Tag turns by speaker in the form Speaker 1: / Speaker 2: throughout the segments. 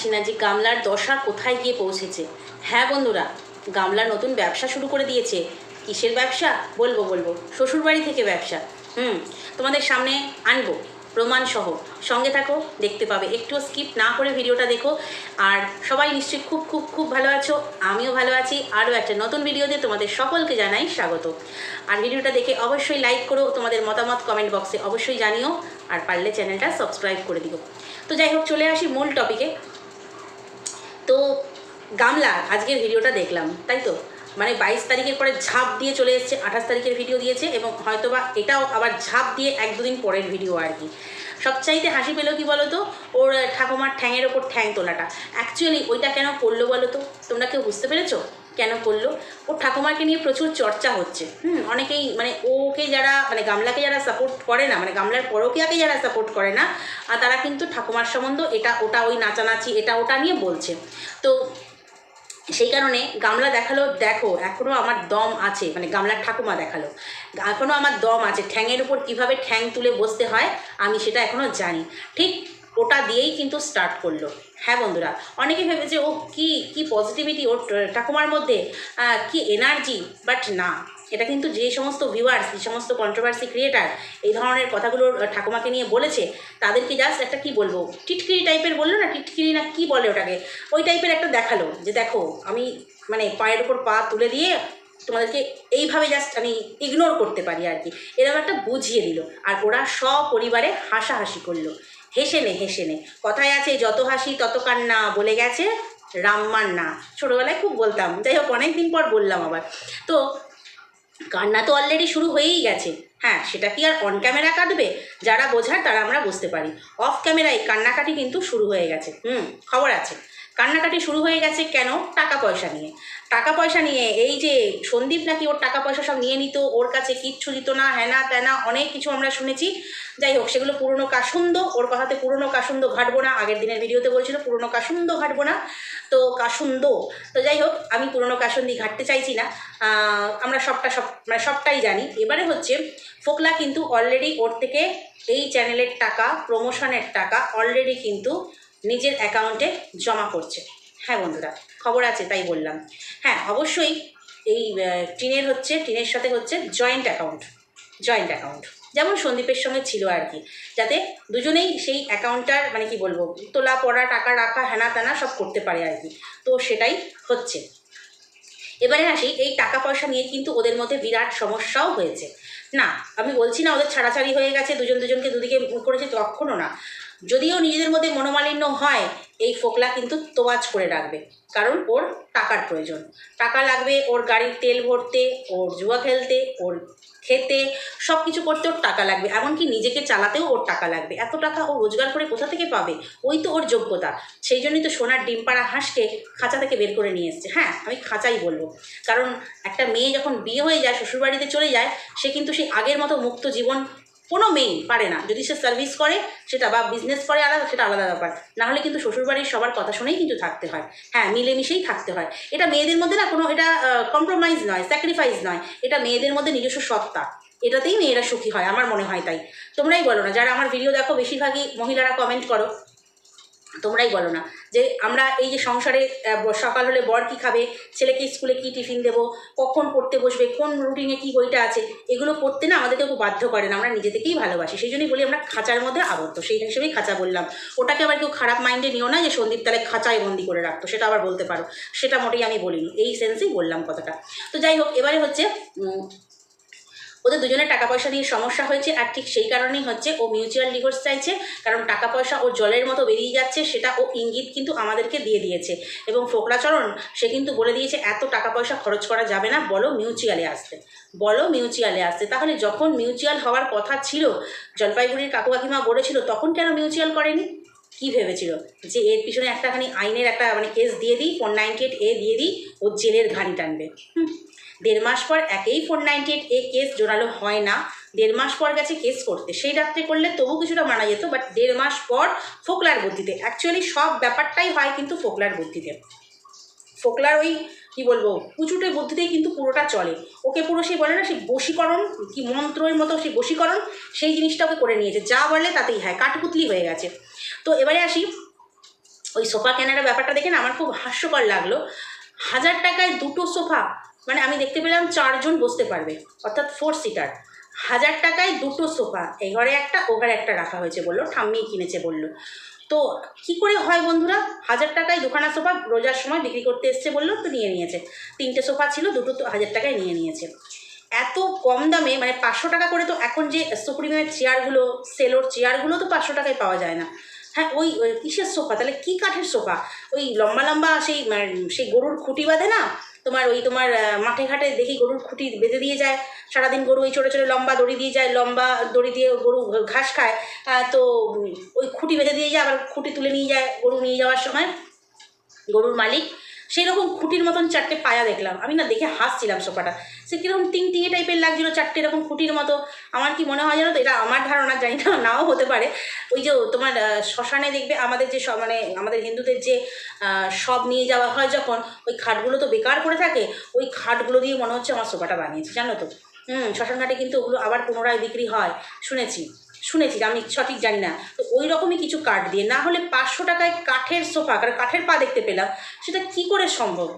Speaker 1: পারছি না যে গামলার দশা কোথায় গিয়ে পৌঁছেছে। হ্যাঁ বন্ধুরা গামলা নতুন ব্যবসা শুরু করে দিয়েছে। কিসের ব্যবসা? বলব বলব। শ্বশুরবাড়ি থেকে ব্যবসা। হুম, তোমাদের সামনে আনব। প্রমাণ সহ। সঙ্গে থাকো, দেখতে পাবে। একটুও স্কিপ না করে ভিডিওটা দেখো। আর সবাই নিশ্চয়ই খুব খুব খুব ভালো আছো। আমিও ভালো আছি। আরও একটা নতুন ভিডিওতে তোমাদের সকলকে জানাই স্বাগত। আর ভিডিওটা দেখে অবশ্যই লাইক করো। তোমাদের মতামত কমেন্ট বক্সে অবশ্যই জানিও। আর পারলে চ্যানেলটা সাবস্ক্রাইব করে দিও। তো যাই হোক, চলে আসি মূল টপিকে তো গামলা, আজকের ভিডিওটা দেখলাম, তাই তো? মানে বাইশ তারিখের পরে ঝাঁপ দিয়ে চলে এসছে, আঠাশ তারিখের ভিডিও দিয়েছে এবং হয়তোবা এটাও আবার ঝাঁপ দিয়ে এক দুদিন পরের ভিডিও আর কি। সবচাইতে হাসি পেল কি বলো তো? ওর ঠাকুমার ঠ্যাংয়ের ওপর ঠ্যাং তোলাটা। অ্যাকচুয়ালি ওইটা কেন পড়ল বলো তো? তোমরা কেউ বুঝতে পেরেছ? কেন করল? ওর ঠাকুমাকে নিয়ে প্রচুর চর্চা হচ্ছে। হুম, অনেকেই মানে ওকে যারা মানে গামলাকে যারা সাপোর্ট করে না মানে গামলার পরকিয়াকে যারা সাপোর্ট করে না আর তারা কিন্তু ঠাকুমার সম্বন্ধ এটা, ওটা ওই নাচানাচি, এটা ওটা নিয়ে বলছে। তো সেই কারণে গামলা দেখাল, দেখো এখনও আমার দম আছে। মানে গামলার ঠাকুমা দেখাল। এখনও আমার দম আছে। ঠ্যাংয়ের উপর কীভাবে ঠ্যাং তুলে বসতে হয়, আমি সেটা এখনও জানি। ঠিক ওটা দিয়েই কিন্তু স্টার্ট করল। হ্যাঁ বন্ধুরা অনেকে ভেবেছে, ও কি কি পজিটিভিটি ওর ঠাকুমার মধ্যে কি এনার্জি বাট না, এটা কিন্তু যে সমস্ত ভিউয়ার্স যে সমস্ত কন্ট্রোভার্সি ক্রিয়েটার এই ধরনের কথাগুলো ঠাকুমাকে নিয়ে বলেছে, তাদেরকে জাস্ট একটা কি বলব, টিটকিরি টাইপের বলল না, টিটকিরি না কি বলে ওটাকে? ওই টাইপের একটা দেখাল যে দেখো, আমি মানে পায়ের ওপর পা তুলে দিয়ে তোমাদেরকে এইভাবে জাস্ট আমি ইগনোর করতে পারি আর কি। এরকম একটা বুঝিয়ে দিল। আর ওরা সপরিবারে হাসাহাসি করল। হেসে নে হেসে নে। কথায় আছে, যত হাসি তত কান্না বলে গেছে রামমার না। ছোটোবেলায় খুব বলতাম। যাই হোক অনেক দিন পর বললাম আবার। তো কান্না তো অলরেডি শুরু হয়েই গেছে। হ্যাঁ সেটা কি আর অন ক্যামেরা কাটবে? যারা বোঝার তারা আমরা বুঝতে পারি। অফ ক্যামেরায় কান্নাকাটি কিন্তু শুরু হয়ে গেছে। হুম, খবর আছে। কান্নাকাটি শুরু হয়ে গেছে কেন? টাকা পয়সা নিয়ে। টাকা পয়সা নিয়ে এই যে সন্দীপ নাকি ওর টাকা পয়সা সব নিয়ে নিত, ওর কাছে কিচ্ছু দিত না হ্যানা ত্যানা অনেক কিছু আমরা শুনেছি। যাই হোক, সেগুলো পুরনো কাসুন্দ ওর কথাতে পুরনো কাসুন্দ ঘাটবো না। আগের দিনের ভিডিওতে বলছিল পুরনো কাসুন্দ ঘাটবো না। তো কাসুন্দ তো যাই হোক, আমি পুরনো কাসুন্দি ঘাটতে চাইছি না। আমরা সবটা সব মানে সবটাই জানি। এবারে হচ্ছে, ফোকলা কিন্তু অলরেডি ওর থেকে এই চ্যানেলের টাকা প্রমোশনের টাকা অলরেডি কিন্তু নিজের অ্যাকাউন্টে জমা করছে। হ্যাঁ বন্ধুরা, খবর আছে তাই বললাম। হ্যাঁ অবশ্যই এই টিনের হচ্ছে, টিনের সাথে হচ্ছে জয়েন্ট অ্যাকাউন্ট জয়েন্ট অ্যাকাউন্ট যেমন সন্দীপের সঙ্গে ছিল আর কি। যাতে দুজনেই সেই অ্যাকাউন্টটার মানে কি বলব, তোলা, পড়া, টাকা রাখা হ্যানা ত্যানা সব করতে পারে আর কি। তো সেটাই হচ্ছে। এবারে আসি, এই টাকা পয়সা নিয়ে কিন্তু ওদের মধ্যে বিরাট সমস্যাও হয়েছে। না, আমি বলছি না ওদের ছাড়াছাড়ি হয়ে গেছে, দুজন দুজনকে দুদিকে করেছে তখনও না। যদিও নিজেদের মধ্যে মনোমালিন্য হয়, এই ফোকলা কিন্তু তোয়াজ করে রাখবে। কারণ ওর টাকার প্রয়োজন। টাকা লাগবে ওর গাড়ির তেল ভরতে, ওর জুয়া খেলতে, ওর খেতে সব কিছু করতে ওর টাকা লাগবে। এমনকি নিজেকে চালাতেও ওর টাকা লাগবে। এত টাকা ও রোজগার করে কোথা থেকে পাবে? ওই তো ওর যোগ্যতা। সেই জন্যই তো সোনার ডিম পাড়া হাঁসকে খাঁচা থেকে বের করে নিয়ে এসছে। হ্যাঁ আমি খাঁচাই বলব। কারণ একটা মেয়ে যখন বিয়ে হয়ে যায়, শ্বশুরবাড়িতে চলে যায়, সে কিন্তু সেই আগের মতো মুক্ত জীবন কোনো মেয়ে পারে না। যদি সে সার্ভিস করে, সেটা বা বিজনেস করে আলাদা, সেটা আলাদা ব্যাপার। নাহলে কিন্তু শ্বশুরবাড়ির সবার কথা শুনেই কিন্তু থাকতে হয়। হ্যাঁ মিলেমিশেই থাকতে হয়। এটা মেয়েদের মধ্যে না কোনো এটা কম্প্রোমাইজ নয় স্যাক্রিফাইস নয়। এটা মেয়েদের মধ্যে নিজস্ব সত্তা। এটাতেই মেয়েরা সুখী হয়, আমার মনে হয় তাই। তোমরাই বলো না, যারা আমার ভিডিও দেখো, বেশিরভাগই মহিলারা কমেন্ট করো। তোমরাই বলো না। যে আমরা এই যে সংসারে সকাল হলে বর কী খাবে, ছেলেকে স্কুলে কী টিফিন দেবো, কখন পড়তে বসবে, কোন রুটিনে কী বইটা আছে, এগুলো পড়তে না আমাদেরকে খুব বাধ্য করে না। আমরা নিজে থেকেই ভালোবাসি। সেই জন্যই বলি আমরা খাঁচার মধ্যে আবদ্ধ। সেই হিসেবেই খাঁচা বললাম। ওটাকে আবার কেউ খারাপ মাইন্ডে নিও না যে সন্দীপ তাহলে খাঁচায় বন্দি করে রাখতো। সেটা আবার বলতে পারো। সেটা মোটেই আমি বলিনি। এই সেন্সেই বললাম কথাটা। তো যাই হোক, এবারে হচ্ছে ওদের দুজনের টাকা পয়সা নিয়ে সমস্যা হয়েছে আর ঠিক সেই কারণেই হচ্ছে ও মিউচুয়াল ডিভোর্স চাইছে, কারণ টাকা পয়সা ও জলের মতো বেরিয়ে যাচ্ছে, সেটা ও ইঙ্গিত কিন্তু আমাদেরকে দিয়ে দিয়েছে। এবং ফোকরাচরণ, সে কিন্তু বলে দিয়েছে, এত টাকা পয়সা খরচ করা যাবে না, বলো মিউচুয়ালে আসতে। বলো মিউচুয়ালে আসতে। তাহলে যখন মিউচুয়াল হওয়ার কথা ছিল, জলপাইগুড়ির কাকু কাকিমা বলেছিল, তখন কেন মিউচুয়াল করেনি? কি ভেবেছিল? যে এর পিছনে একটাখানি আইনের একটা মানে কেস দিয়ে দিই ফোর নাইনটি এইট এ দিয়ে দিই, ও জেলের ঘানি টানবে। দেড় মাস পর একেই four ninety eight A case জোরালো হয় না। দেড় মাস পর গেছে কেস করতে। সেই রাত্রে করলে তবু কিছুটা মানা যেত বাট দেড় মাস পর ফোকলার বুদ্ধিতে। অ্যাকচুয়ালি সব ব্যাপারটাই হয় কিন্তু ফোকলার বুদ্ধিতে। ফোকলার ওই, কি বলব কুচুটে বুদ্ধিতেই কিন্তু পুরোটা চলে। ওকে পুরো সেই বলে না সেই বশীকরণ, কি মন্ত্রের মতো সেই বশীকরণ, সেই জিনিসটা ওকে করে নিয়েছে। যা বলে তাতেই হয়, কাঠপুতলি হয়ে গেছে। তো এবারে আসি। ওই সোফা কেনার ব্যাপারটা দেখে না আমার খুব হাস্যকর লাগল। হাজার টাকায় দুটো সোফা মানে আমি দেখতে পেলাম চারজন বসতে পারবে, অর্থাৎ ফোর সিটার হাজার টাকায় দুটো সোফা এই ঘরে একটা, ও ঘরে একটা রাখা হয়েছে বলল, ঠাম্মি কিনেছে বলল। তো কি করে হয় বন্ধুরা? হাজার টাকায় দুখানা সোফা রোজার সময় বিক্রি করতে এসছে বলল, তো নিয়ে নিয়েছে। তিনটে সোফা ছিল, দুটো তো হাজার টাকায় নিয়ে নিয়েছে। এত কম দামে মানে পাঁচশো টাকা করে তো এখন যে সুপ্রিমের চেয়ারগুলো সেলোর চেয়ারগুলো তো পাঁচশো টাকায় পাওয়া যায় না। হ্যাঁ ওই কিসের সোফা? তাহলে কী কাঠের সোফা? ওই লম্বা লম্বা সেই মানে, সেই গরুর খুঁটি বাঁধে না? তোমার ওই তোমার মাঠে ঘাটে দেখি গরুর খুঁটি বেঁধে দিয়ে যায়। সারাদিন গরু ওই ছোটো ছোটো লম্বা দড়ি দিয়ে যায় লম্বা দড়ি দিয়ে গরু ঘাস খায়। তো ওই খুঁটি বেঁধে দিয়ে যায় আবার খুঁটি তুলে নিয়ে যায় গরু নিয়ে যাওয়ার সময়। গরুর মালিক সেই রকম খুঁটির মতন চারটে পায়া দেখলাম। আমি না দেখে হাসছিলাম সোফাটা। সে কীরকম টিং টিঙে টাইপের লাগছিল চারটে এরকম খুঁটির মতো। আমার কি মনে হয় জানো তো? এটা আমার ধারণা, জানি না, নাও হতে পারে। ওই যে তোমার শ্মশানে দেখবে আমাদের যে সব মানে আমাদের হিন্দুদের যে সব নিয়ে যাওয়া হয় যখন, ওই খাটগুলো তো বেকার করে থাকে, ওই খাটগুলো দিয়ে মনে হচ্ছে আমার সোফাটা বানিয়েছে, জানো তো? হুম, শ্মশান ঘাটে কিন্তু ওগুলো আবার পুনরায় বিক্রি হয়। শুনেছি শুনেছি, আমি সঠিক জানি না। তো ওই রকমই কিছু কাঠ দিয়ে, না হলে পাঁচশো টাকায় কাঠের সোফা, কারণ কাঠের পা দেখতে পেলাম, সেটা কি করে সম্ভব?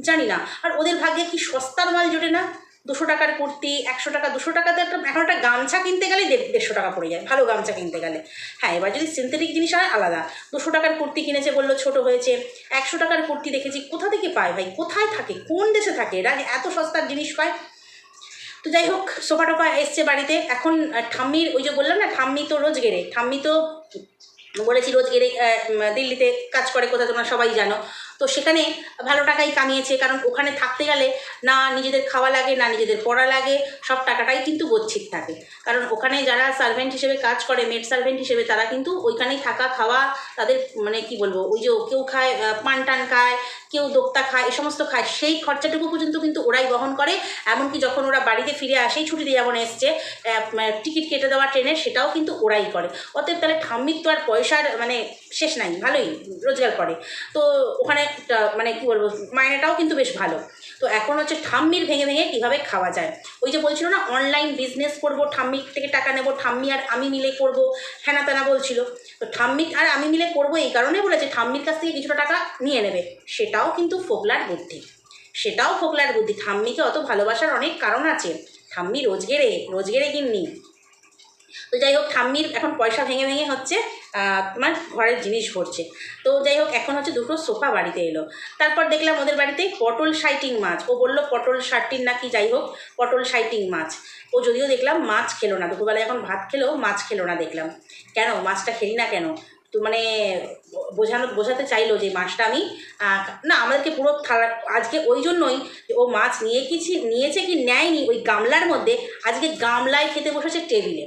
Speaker 1: জানি না। আর ওদের ভাগ্যে কি সস্তার মাল জোটে না? দুশো টাকার কুর্তি একশো টাকা দুশো টাকাতে একটা এখন একটা গামছা কিনতে গেলে দেড়- দেড়শো টাকা পড়ে যায় ভালো গামছা কিনতে গেলে। হ্যাঁ এবার যদি সিনথেটিক জিনিস হয় আলাদা। দুশো টাকার কুর্তি কিনেছে বলল ছোট হয়েছে। একশো টাকার কুর্তি দেখেছি কোথা থেকে পায় ভাই? কোথায় থাকে? কোন দেশে থাকে? এরা এত সস্তার জিনিস পায়। তো যাই হোক সোফা টোফা এসছে বাড়িতে। এখন ঠাম্মির ওই যে বললাম না ঠাম্মি তো রোজ গেরে ঠাম্মি তো বলেছি রোজ উম, দিল্লিতে কাজ করে কোথায় তোমরা সবাই জানো। তো সেখানে ভালো টাকাই কামিয়েছে, কারণ ওখানে থাকতে গেলে না নিজেদের খাওয়া লাগে, না নিজেদের পড়া লাগে, সব টাকাটাই কিন্তু গচ্ছিত থাকে। কারণ ওখানে যারা সার্ভেন্ট হিসেবে কাজ করে মেড সার্ভেন্ট হিসেবে, তারা কিন্তু ওইখানেই থাকা খাওয়া তাদের মানে কি বলব, ওই যে কেউ খায় পান টান খায় কেউ দোক্তা খায়, এ সমস্ত খায়, সেই খরচাটুকু পর্যন্ত কিন্তু ওরাই বহন করে। এমনকি যখন ওরা বাড়িতে ফিরে আসেই ছুটিতে যেমন এসছে টিকিট কেটে দেওয়া ট্রেনের সেটাও কিন্তু ওরাই করে। অতএব তাহলে ঠাম্মির তো আর পয়সার মানে শেষ নাই, ভালোই, রোজগার করে। তো ওখানে মানে কী বলব মায়নাটাও কিন্তু বেশ ভালো। তো এখন হচ্ছে ঠাম্মির ভেঙে ভেঙে কীভাবে খাওয়া যায়? ওই যে বলছিল না অনলাইন বিজনেস করব, ঠাম্মির থেকে টাকা নেব, ঠাম্মি আর আমি মিলে করব হ্যানা তেনা বলছিল। তো ঠাম্মি আর আমি মিলে করব এই কারণে বলেছে, ঠাম্মির কাছ থেকে কিছুটা টাকা নিয়ে নেবে সেটাও কিন্তু ফোকলার বুদ্ধি। সেটাও ফোকলার বুদ্ধি। ঠাম্মিকে অত ভালোবাসার অনেক কারণ আছে। ঠাম্মি রোজগেরে রোজগেরে কিননি তো যাই হোক, ঠাম্মির এখন পয়সা ভেঙে ভেঙে হচ্ছে তোমার ঘরের জিনিস ভরছে। তো যাই হোক, এখন হচ্ছে দুটো সোফা বাড়িতে এলো। তারপর দেখলাম ওদের বাড়িতে পটল সাইটিং মাছ। ও বলল, পটল সাইটিং নাকি যাই হোক, পটল সাইটিং মাছ। ও যদিও দেখলাম মাছ খেলো না। দুপুরবেলায় এখন ভাত খেলেও মাছ খেলো না দেখলাম। কেন? মাছটা খেলি না কেন? তো মানে বোঝানো বোঝাতে চাইলো যে মাছটা আমি না, আমাদেরকে পুরো থালা আজকে ওই জন্যই ও মাছ নিয়ে কিছি নিয়েছে কি নেয়নি ওই গামলার মধ্যে, আজকে গামলায় খেতে বসেছে টেবিলে।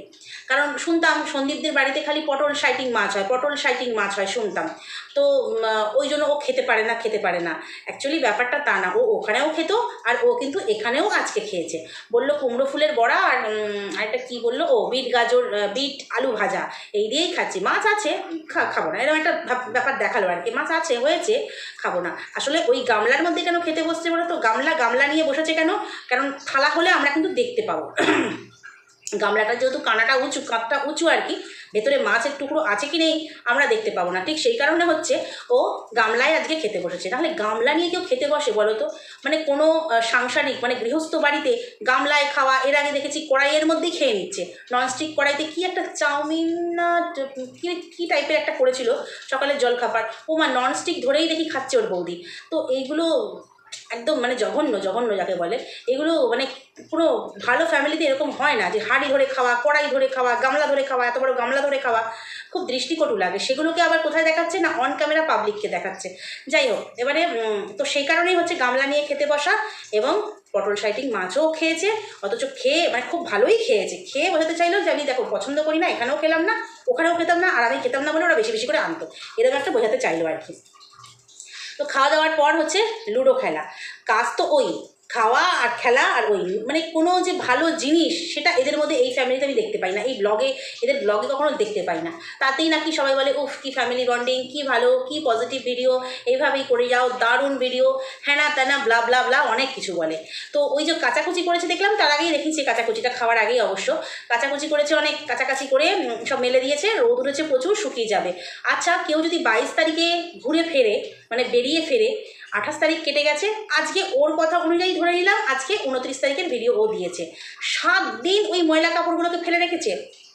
Speaker 1: কারণ শুনতাম সন্দীপদের বাড়িতে খালি পটল সাইটিং মাছ হয়, পটল সাইটিং মাছ হয়, শুনতাম। তো ওই জন্য ও খেতে পারে না, খেতে পারে না। অ্যাকচুয়ালি ব্যাপারটা তা না, ও ওখানেও খেত আর ও কিন্তু এখানেও আজকে খেয়েছে। বলল কুমড়ো ফুলের বড়া আর আরেকটা কী বলল? ও, বিট গাজর বিট আলু ভাজা। এই দিয়েই খাচ্ছি। মাছ আছে খাব না। এরকম একটা ব্যাপার দেখাল আর কি। মাছ আছে, হয়েছে, খাব না। আসলে ওই গামলার মধ্যে কেন খেতে বসছে বলো তো? গামলা গামলা নিয়ে বসেছে কেন? কারণ থালা হলে আমরা কিন্তু দেখতে পাবো। গামলাটা যেহেতু কানাটা উঁচু কাঁধটা উঁচু আর কি, ভেতরে মাছের টুকরো আছে কি নেই, আমরা দেখতে পাবো না। ঠিক সেই কারণে হচ্ছে ও গামলায় আজকে খেতে বসেছে। তাহলে গামলা নিয়ে কেউ খেতে বসে বলো তো? মানে কোনো সাংসারিক মানে গৃহস্থ বাড়িতে গামলায় খাওয়া, এর আগে দেখেছি কড়াইয়ের মধ্যেই খেয়ে নিচ্ছে। ননস্টিক কড়াইতে কি একটা চাউমিন না, কি, কী টাইপের একটা করেছিল? সকালের জলখাবার। ও মা ননস্টিক ধরেই দেখি খাচ্ছে ওর বৌদি। তো এইগুলো একদম মানে জঘন্য জঘন্য যাকে বলে। এগুলো মানে কোনো ভালো ফ্যামিলিতে এরকম হয় না যে হাঁড়ি ধরে খাওয়া, কড়াই ধরে খাওয়া, গামলা ধরে খাওয়া, এত বড় গামলা ধরে খাওয়া, খুব দৃষ্টিকটু লাগে। সেগুলোকে আবার কোথায় দেখাচ্ছে না অন ক্যামেরা পাবলিককে দেখাচ্ছে। যাই হোক, এবারে তো সেই কারণেই হচ্ছে গামলা নিয়ে খেতে বসা এবং পটল সাইটিং মাছও খেয়েছে, অথচ খেয়ে মানে খুব ভালোই খেয়েছে। খেয়ে বোঝাতে চাইলো যে আমি দেখো পছন্দ করি না, এখানেও খেলাম না, ওখানেও খেতাম না, আর আমি খেতাম না বলে ওরা বেশি বেশি করে আনতো। এরকম একটা বোঝাতে চাইলো আর কি। তো খাওয়া দাওয়ার পর হচ্ছে লুডো খেলা। কাজ তো ওই। খাওয়া আর খেলা আর ওই মানে কোনো যে ভালো জিনিস সেটা এদের মধ্যে এই ফ্যামিলিতে আমি দেখতে পাই না। এই ব্লগে এদের ব্লগে কখনো দেখতে পাই না। তাতেই নাকি সবাই বলে, উফ, কি ফ্যামিলি বন্ডিং কি ভালো, কি পজিটিভ ভিডিও এইভাবেই করে যাও, দারুণ ভিডিও হ্যানা ত্যানা ব্লা ব্লা ব্লা অনেক কিছু বলে। তো ওই যে কাচাকুচি করেছে দেখলাম, তার আগেই রেখেছি কাচাকুচিটা খাওয়ার আগেই অবশ্য। কাচাকুচি করেছে অনেক, কাছাকাছি করে সব মেলে দিয়েছে, রোদ উঠেছে প্রচুর, শুকিয়ে যাবে। আচ্ছা কেউ যদি বাইশ তারিখে ঘুরে ফেরে মানে বেরিয়ে ফেরে আঠাশ তারিখ কেটে গেছে। আজকে ওর কথা অনুযায়ী ধরে নিলাম, আজকে উনত্রিশ তারিখের ভিডিও ও দিয়েছে। সাত দিন ওই ময়লা কাপড়গুলোকে ফেলে রেখেছে?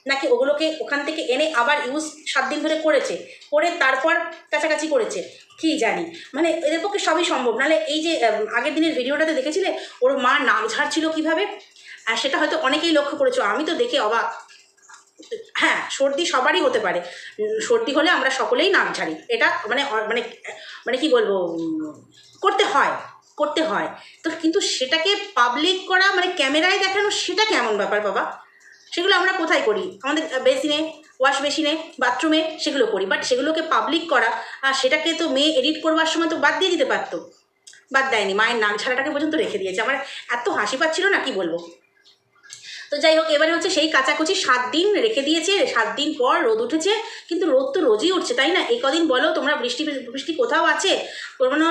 Speaker 1: নাকি ওগুলোকে ওখান থেকে এনে আবার ইউজ সাত দিন ধরে করেছে? করে তারপর কাছাকাছি করেছে? কি জানি। মানে এদের পক্ষে সবই সম্ভব। নাহলে এই যে আগের দিনের ভিডিওটাতে দেখেছিলে? ওর মা নাম ঝাড়ছিল কীভাবে? আর সেটা হয়তো অনেকেই লক্ষ্য করেছ। আমি তো দেখে অবাক। হ্যাঁ সর্দি সবারই হতে পারে। সর্দি হলে আমরা সকলেই নাক ঝাড়ি। এটা মানে মানে মানে কি বলব করতে হয় করতে হয়। তো কিন্তু সেটাকে পাবলিক করা মানে ক্যামেরায় দেখানো, সেটা কেমন ব্যাপার বাবা? সেগুলো আমরা কোথায় করি? আমাদের বেসিনে, ওয়াশ মেশিনে, বাথরুমে সেগুলো করি। বাট সেগুলোকে পাবলিক করা, আর সেটাকে তো মেয়ে এডিট করবার সময় তো বাদ দিয়ে দিতে পারতো। বাদ দেয়নি, মায়ের নাক ঝাড়াটাকে পর্যন্ত রেখে দিয়েছে। আমার এত হাসি পাচ্ছিল না, কি বলব? তো যাই হোক, এবারে হচ্ছে সেই কাচাকুচি সাত দিন রেখে দিয়েছে, সাত দিন পর রোদ উঠেছে, কিন্তু রোদ তো রোজই উঠছে, তাই না? এই কদিন বলো, তোমরা বৃষ্টি বৃষ্টি কোথাও আছে? কোনো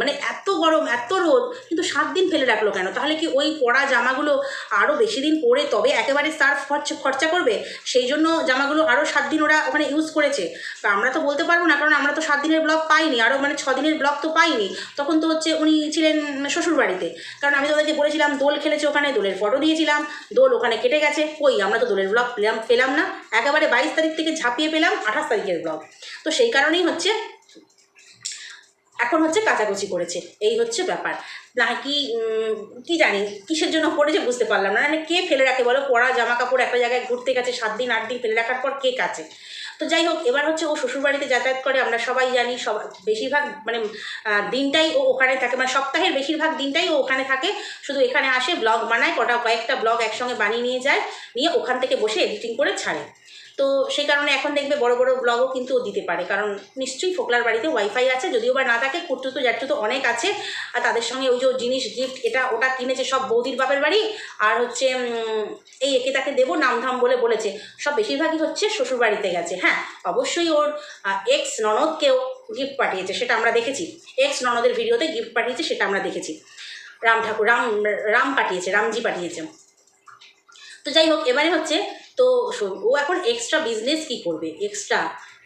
Speaker 1: মানে এত গরম, এত রোদ, কিন্তু সাত দিন ফেলে রাখল কেন? তাহলে কি ওই পড়া জামাগুলো আরও বেশি দিন পরে তবে একেবারে সার্ফ খরচা খরচা করবে? সেই জন্য জামাগুলো আরও সাত দিন ওরা ওখানে ইউজ করেছে। তা আমরা তো বলতে পারব না, কারণ আমরা তো সাত দিনের ব্লগ পাইনি আরও মানে ছ দিনের ব্লগ তো পাইনি। তখন তো হচ্ছে উনি ছিলেন শ্বশুরবাড়িতে। কারণ আমি তোদেরকে বলেছিলাম, দোল খেলেছে ওখানে, দোলের ফটো দিয়েছিলাম, দোল ওখানে কেটে গেছে। কই, আমরা তো দোলের ব্লগ পেলাম পেলাম না। একেবারে বাইশ তারিখ থেকে ঝাঁপিয়ে পেলাম আঠাশ তারিখের ব্লগ তো সেই কারণেই হচ্ছে, এখন হচ্ছে কাচাকুচি করেছে। এই হচ্ছে ব্যাপার। নাকি কি জানি, কিসের জন্য পড়েছে বুঝতে পারলাম না। মানে কে ফেলে রাখে বলো? পড়া জামা কাপড় একটা জায়গায় ঘুরতে গেছে, সাত দিন, আট দিন ফেলে রাখার পর কে কাছে তো যাই হোক, এবার হচ্ছে ও শ্বশুরবাড়িতে যাতায়াত করে, আমরা সবাই জানি সব, বেশিরভাগ মানে দিনটাই ও ওখানে থাকে মানে সপ্তাহের বেশিরভাগ দিনটাই ও ওখানে থাকে। শুধু এখানে আসে ব্লগ বানায় কটা কয়েকটা ব্লগ একসঙ্গে বানিয়ে নিয়ে যায়, নিয়ে ওখান থেকে বসে এডিটিং করে ছাড়ে। তো সেই কারণে এখন দেখবে বড় বড় ব্লগও কিন্তু ও দিতে পারে। কারণ নিশ্চয়ই ফোকলার বাড়িতে ওয়াইফাই আছে, যদিও বা না থাকে কুট্টু তো, জ্যাঠু তো অনেক আছে। আর তাদের সঙ্গে ওই যে জিনিস গিফট এটা ওটা কিনেছে সব বৌদির বাপের বাড়ি। আর হচ্ছে এই একে তাকে দেবো নামধাম বলে বলেছে। সব বেশিরভাগই হচ্ছে শ্বশুর বাড়িতে গেছে হ্যাঁ। অবশ্যই ওর এক্স ননদকেও গিফট পাঠিয়েছে, সেটা আমরা দেখেছি। এক্স ননদের ভিডিওতে গিফট পাঠিয়েছে, সেটা আমরা দেখেছি। রাম ঠাকুর, রাম রাম পাঠিয়েছে, রামজি পাঠিয়েছে। তো যাই হোক, এবারে হচ্ছে তো ও এখন এক্সট্রা বিজনেস কি করবে? এক্সট্রা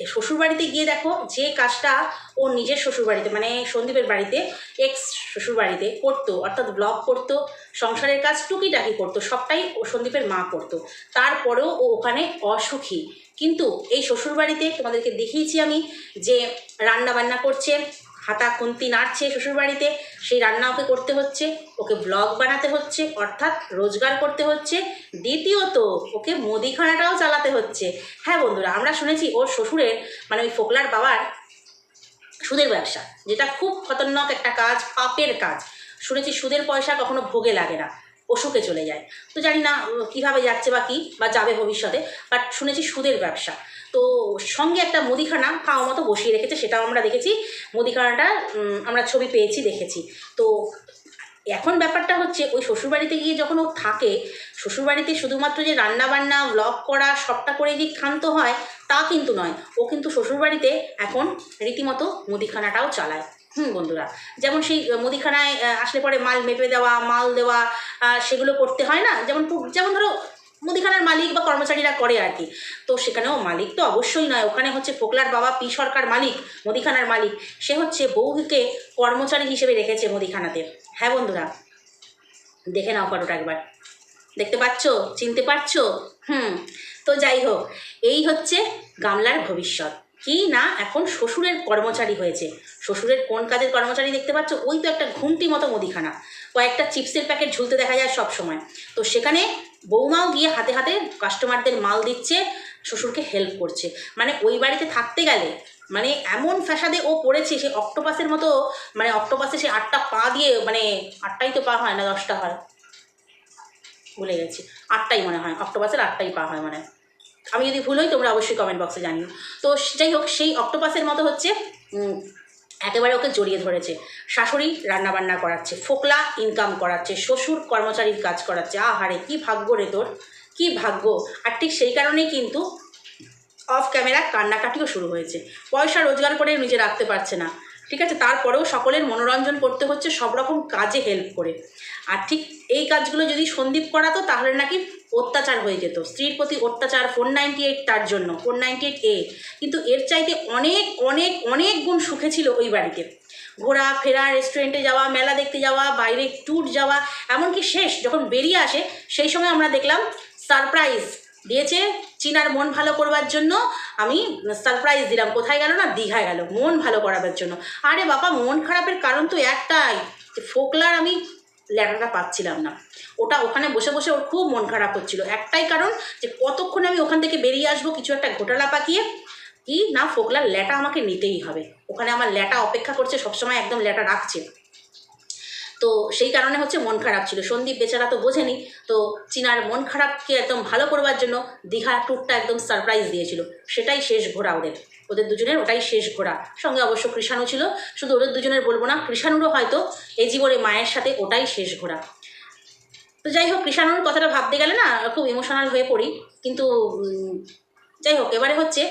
Speaker 1: শ্বশুরবাড়িতে গিয়ে দেখো যে কাজটা ও নিজের শ্বশুরবাড়িতে মানে সন্দীপের বাড়িতে এক্স শ্বশুরবাড়িতে করতো, অর্থাৎ ব্লগ করতো, সংসারের কাজ টুকিটাকি করতো, সবটাই ও সন্দীপের মা করতো। তারপরেও ও ওখানে অসুখী। কিন্তু এই শ্বশুরবাড়িতে তোমাদেরকে দেখিয়েছি আমি যে রান্না বান্না করছে হাতা খুন্তি নাড়ছে শ্বশুরবাড়িতে, সেই রান্না ওকে করতে হচ্ছে, ওকে ব্লগ বানাতে হচ্ছে, অর্থাৎ রোজগার করতে হচ্ছে। দ্বিতীয়ত, ওকে মুদিখানাটাও চালাতে হচ্ছে। হ্যাঁ বন্ধুরা, আমরা শুনেছি ওর শ্বশুরের মানে ওই ফোকলার বাবার সুদের ব্যবসা, যেটা খুব খতরনাক একটা কাজ, পাপের কাজ। শুনেছি সুদের পয়সা কখনো ভোগে লাগে না, অসুখে চলে যায়। তো জানি না কীভাবে যাচ্ছে বা কি, বা যাবে ভবিষ্যতে বাট শুনেছি সুদের ব্যবসা। তো সঙ্গে একটা মুদিখানা খাওয়া মতো বসিয়ে রেখেছে, সেটাও আমরা দেখেছি। মুদিখানাটা আমরা ছবি পেয়েছি, দেখেছি। তো এখন ব্যাপারটা হচ্ছে, ওই শ্বশুরবাড়িতে গিয়ে যখন ও থাকে, শ্বশুরবাড়িতে শুধুমাত্র যে রান্নাবান্না ব্লগ করা, সবটা করে যে ক্ষান্ত হয়, তা কিন্তু নয়। ও কিন্তু শ্বশুরবাড়িতে এখন রীতিমতো মুদিখানাটাও চালায়। হুম, বন্ধুরা, যেমন সেই মুদিখানায় আসলে পরে মাল মেপে দেওয়া, মাল দেওয়া সেগুলো করতে হয় না। যেমন যেমন ধরো মুদিখানার মালিক বা কর্মচারীরা করে আর কি। তো সেখানেও মালিক তো অবশ্যই নয়। ওখানে হচ্ছে ফোকলার বাবা পি সরকার মালিক, মুদিখানার মালিক। সে হচ্ছে বউকে কর্মচারী হিসেবে রেখেছে মুদিখানাতে। হ্যাঁ বন্ধুরা, দেখে নাও ফটোটা একবার। দেখতে পাচ্ছ? চিনতে পারছ? হুম। তো যাই হোক, এই হচ্ছে গামলার ভবিষ্যৎ। কি না এখন শ্বশুরের কর্মচারী হয়েছে। শ্বশুরের কোন কাজের কর্মচারী দেখতে পাচ্ছ? ওই তো একটা ঘুমটি মতো মুদিখানা। কয়েকটা চিপসের প্যাকেট ঝুলতে দেখা যায় সব সময় তো সেখানে বৌমাও গিয়ে হাতে হাতে কাস্টমারদের মাল দিচ্ছে, শ্বশুরকে হেল্প করছে। মানে ওই বাড়িতে থাকতে গেলে মানে এমন ফ্যাসাদে ও পড়েছে, সে অক্টোপাসের মতো মানে অক্টোপাসে সে আটটা পা দিয়ে মানে আটটাই তো পা হয় না, দশটা হয়। ভুলে গেছি। আটটাই মনে হয় অক্টোপাসের আটটাই পা হয় মানে আমি যদি ভুল হই, তোমরা অবশ্যই কমেন্ট বক্সে জানিও। তো যাই হোক, সেই অক্টোপাসের মতো হচ্ছে একেবারে ওকে জড়িয়ে ধরেছে। শাশুড়ি রান্নাবান্না করাচ্ছে, ফোকলা ইনকাম করাচ্ছে, শ্বশুর কর্মচারীর কাজ করাচ্ছে। আহারে, কি ভাগ্য রে তোর? কি ভাগ্য? আর ঠিক সেই কারণেই কিন্তু অফ ক্যামেরা কান্নাকাটিও শুরু হয়েছে। পয়সা রোজগার করে নিজে রাখতে পারছে না। ঠিক আছে, তারপরেও সকলের মনোরঞ্জন করতে হচ্ছে সব রকম কাজে হেল্প করে। আর ঠিক এই কাজগুলো যদি সন্দীপ করাতো, তাহলে নাকি অত্যাচার হয়ে যেত। স্ত্রীর প্রতি অত্যাচার ফোর নাইনটি এইট তার জন্য ফোর নাইনটি এইট এ কিন্তু এর চাইতে অনেক অনেক অনেক গুণ সুখে ছিল ওই বাড়িতে। ঘোরা, ফেরা রেস্টুরেন্টে যাওয়া, মেলা দেখতে যাওয়া, বাইরে ট্যুর যাওয়া, এমনকি শেষ যখন বেরিয়ে আসে, সেই সময় আমরা দেখলাম সারপ্রাইজ দিয়েছে চিনার মন ভালো করবার জন্য। আমি সারপ্রাইজ দিলাম, কোথায় গেল না? দীঘায় গেল, মন ভালো করাবার জন্য। আরে বাবা, মন খারাপের কারণ তো একটাই, যে ফোকলার আমি ল্যাটাটা পাচ্ছিলাম না। ওটা ওখানে বসে বসে ওর খুব মন খারাপ হচ্ছিল। একটাই কারণ যে কতক্ষণে আমি ওখান থেকে বেরিয়ে আসব, কিছু একটা ঘোটালা পাকিয়ে, কি না ফোকলার ল্যাটা আমাকে নিতেই হবে। ওখানে আমার ল্যাটা অপেক্ষা করছে, সবসময় একদম ল্যাটা রাখছে। তো সেই কারণে হচ্ছে মন খারাপ ছিল। সন্দীপ বেচারা তো বোঝেনি, তো চীনার মন খারাপকে একদম ভালো করবার জন্য দীঘা ট্যুরটা একদম সারপ্রাইজ দিয়েছিল। সেটাই শেষ ঘোরা ওদের। ওদের দুজনের ওটাই শেষ ঘোরা। সঙ্গে অবশ্য কৃষাণু ছিল। শুধু ওদের দুজনের বলব না, কৃষাণুরও হয়তো এই জীবনে মায়ের সাথে ওটাই শেষ ঘোরা। তো যাই হোক, কৃষাণুর কথাটা ভাবতে গেলে না, খুব ইমোশনাল হয়ে পড়ি। কিন্তু যাই হোক, এবারে হচ্ছে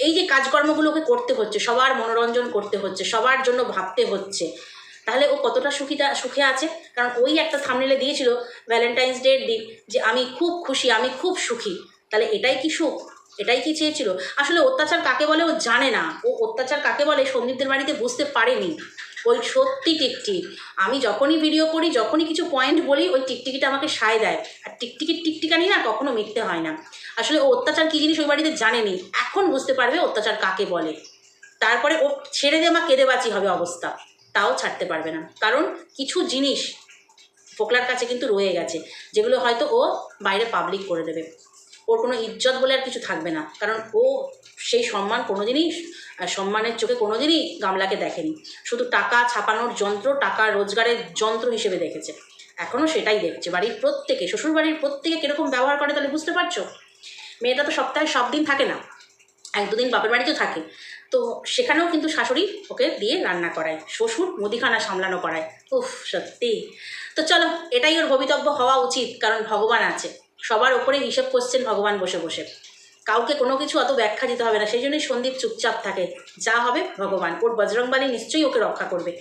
Speaker 1: এই যে কাজকর্মগুলোকে করতে হচ্ছে, সবার মনোরঞ্জন করতে হচ্ছে, সবার জন্য ভাবতে হচ্ছে। তাহলে ও কতটা সুখিতা সুখে আছে? কারণ ওই একটা থামনেলে দিয়েছিল ভ্যালেন্টাইন্স ডের দিন যে আমি খুব খুশি, আমি খুব সুখী। তাহলে এটাই কি সুখ? এটাই কি চেয়েছিল? আসলে অত্যাচার কাকে বলে ও জানে না। ও অত্যাচার কাকে বলে সন্দীপদের বাড়িতে বুঝতে পারেনি। ওই সত্যি টিকটিক। আমি যখনই ভিডিও করি, যখনই কিছু পয়েন্ট বলি, ওই টিকটিকিটা আমাকে সায় দেয়। আর টিকটিকির টিকটিকানি না কখনো মিথ্যে হয় না। আসলে ও অত্যাচার কী জিনিস ওই বাড়িতে জানেনি? এখন বুঝতে পারবে অত্যাচার কাকে বলে। তারপরে ও ছেড়ে দে মা কেঁদে বাঁচি হবে অবস্থা। তাও ছাড়তে পারবে না। কারণ কিছু জিনিস ফোকলার কাছে কিন্তু রয়ে গেছে যেগুলো হয়তো ও বাইরে পাবলিক করে দেবে। ওর কোনো ইজ্জত বলে আর কিছু থাকবে না। কারণ ও সেই সম্মান কোনোদিনই আহ, সম্মানের চোখে কোনো দিনই গামলাকে দেখেনি। শুধু টাকা ছাপানোর যন্ত্র টাকা রোজগারের যন্ত্র হিসেবে দেখেছে। এখনও সেটাই দেখছে। বাড়ির প্রত্যেকে শ্বশুরবাড়ির প্রত্যেকে কীরকম ব্যবহার করে তাহলে বুঝতে পারছ? মেয়েটা তো সপ্তাহে সব দিন থাকে না। এক দুদিন বাপের বাড়িতেও থাকে। তো সেখানেও কিন্তু শাশুড়ি ওকে দিয়ে রান্না করায়, শ্বশুর মুদিখানা সামলানো করায়। উফ, সত্যি। তো চলো, এটাই ওর ভবিতব্য হওয়া উচিত, কারণ ভগবান আছে। সবার ওপরে হিসেব করছেন ভগবান বসে বসে। কাউকে কোনো কিছু অত ব্যাখ্যা দিতে হবে না, সেই জন্যই সন্দীপ চুপচাপ থাকে। যা হবে ভগবান, ওর বজরংবালী নিশ্চয়ই ওকে রক্ষা করবে।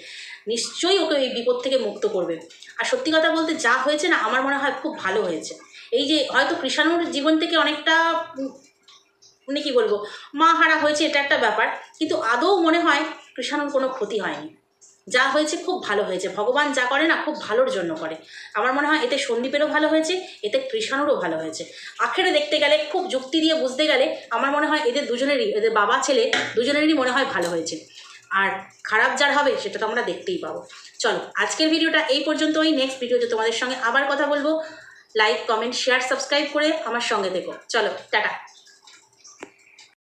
Speaker 1: নিশ্চয়ই ওকে এই বিপদ থেকে মুক্ত করবে। আর সত্যি কথা বলতে যা হয়েছে না, আমার মনে হয় খুব ভালো হয়েছে। এই যে হয়তো কৃষাণুর জীবন থেকে অনেকটা মানে কি বলব? মা হারা হয়েছে এটা একটা ব্যাপার, কিন্তু আদৌ মনে হয় কৃষাণুর কোনো ক্ষতি হয়নি। যা হয়েছে খুব ভালো হয়েছে, ভগবান যা করে না খুব ভালোর জন্য করে। আমার মনে হয় এতে সন্দীপেরও ভালো হয়েছে, এতে কৃষাণুরও ভালো হয়েছে। আখেরে দেখতে গেলে, খুব যুক্তি দিয়ে বুঝতে গেলে আমার মনে হয় এদের দুজনেরই, এদের বাবা ছেলে দুজনেরই মনে হয় ভালো হয়েছে। আর খারাপ যার হবে সেটা তো আমরা দেখতেই পাবো। চলো, আজকের ভিডিওটা এই পর্যন্ত ওই নেক্সট ভিডিওতে তোমাদের সঙ্গে আবার কথা বলব। লাইক কমেন্ট শেয়ার সাবস্ক্রাইব করে আমার সঙ্গে দেখো চলো, টাটা।